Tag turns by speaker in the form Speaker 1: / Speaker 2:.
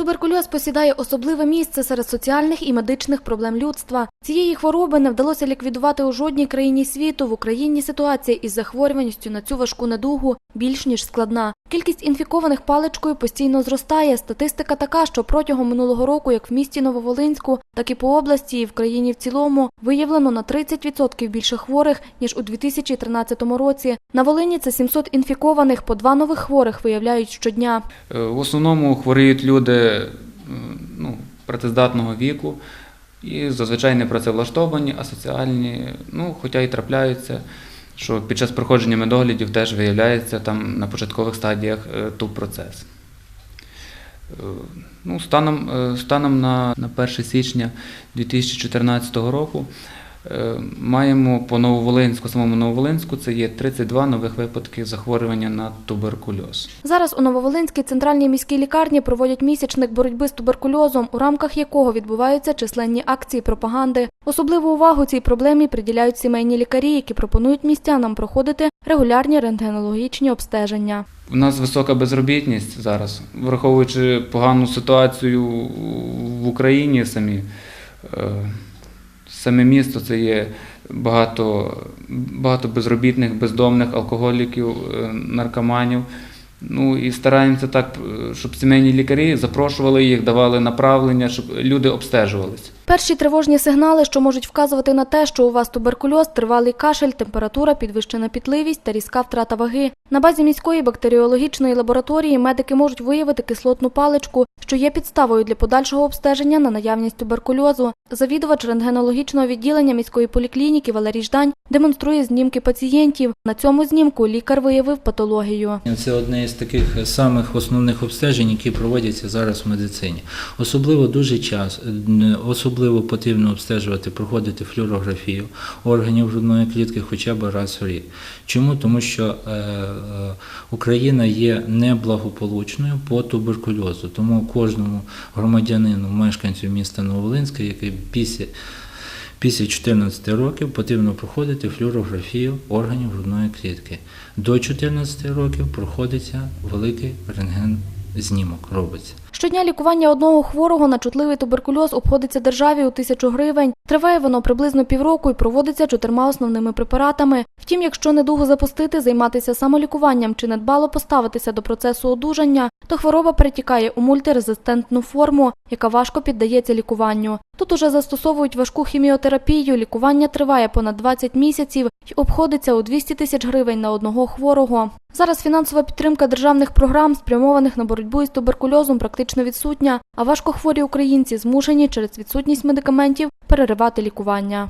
Speaker 1: Туберкульоз посідає особливе місце серед соціальних і медичних проблем людства. Цієї хвороби не вдалося ліквідувати у жодній країні світу. В Україні ситуація із захворюваністю на цю важку недугу більш ніж складна. Кількість інфікованих паличкою постійно зростає. Статистика така, що протягом минулого року, як в місті Нововолинську, так і по області і в країні в цілому, виявлено на 30% більше хворих ніж у 2013 році. На Волині це 700 інфікованих, по два нових хворих виявляють щодня.
Speaker 2: Е, В основному хворіють люди ну, працездатного віку і зазвичай не працевлаштовані, а соціальні, ну, хоча й трапляються, що під час проходження медоглядів теж виявляється там на початкових стадіях е, туб-процес. Е, Ну, станом, е, станом на, на 1 січня 2014 року маємо по Нововолинську, самому Нововолинську, це є 32 нових випадки захворювання на туберкульоз.
Speaker 1: Зараз у Нововолинській центральній міській лікарні проводять місячник боротьби з туберкульозом, у рамках якого відбуваються численні акції пропаганди. Особливу увагу цій проблемі приділяють сімейні лікарі, які пропонують містянам проходити регулярні рентгенологічні обстеження.
Speaker 2: У нас висока безробітність зараз, враховуючи погану ситуацію в Україні самі. Саме місто це є багато, багато безробітних, бездомних, алкоголіків, е, наркоманів. Ну і стараємося так, е, щоб сімейні лікарі запрошували їх, давали направлення, щоб люди обстежувалися.
Speaker 1: Перші тривожні сигнали, що можуть вказувати на те, що у вас туберкульоз, тривалий кашель, температура, підвищена пітливість та різка втрата ваги. На базі міської бактеріологічної лабораторії медики можуть виявити кислотну паличку, що є підставою для подальшого обстеження на наявність туберкульозу. Завідувач рентгенологічного відділення міської поліклініки Валерій Ждань демонструє знімки пацієнтів. На цьому знімку лікар виявив патологію.
Speaker 3: Це одне із таких самих основних обстежень, які проводяться зараз в медицині. Особливо дуже час, особливо потрібно обстежувати, проходити флюорографію органів грудної клітки хоча б раз в рік. Чому? Тому що е, е, Україна є неблагополучною по туберкульозу. Тому кожному громадянину, мешканцю міста Новолинська, який після Після 14 років потрібно проходити флюорографію органів грудної клітки. До 14 років проходиться великий рентген знімок робиться.
Speaker 1: Щодня лікування одного хворого на чутливий туберкульоз обходиться державі у тисячу гривень. Триває воно приблизно півроку і проводиться чотирма основними препаратами. Втім, якщо недугу запустити, займатися самолікуванням чи недбало поставитися до процесу одужання, то хвороба перетікає у мультирезистентну форму, яка важко піддається лікуванню. Тут уже застосовують важку хіміотерапію. Лікування триває понад 20 місяців і обходиться у 200 тисяч гривень на одного хворого. Зараз фінансова підтримка державних програм, спрямованих на боротьбу із туберкульозом, практично відсутня, а важкохворі українці змушені через відсутність медикаментів переривати лікування.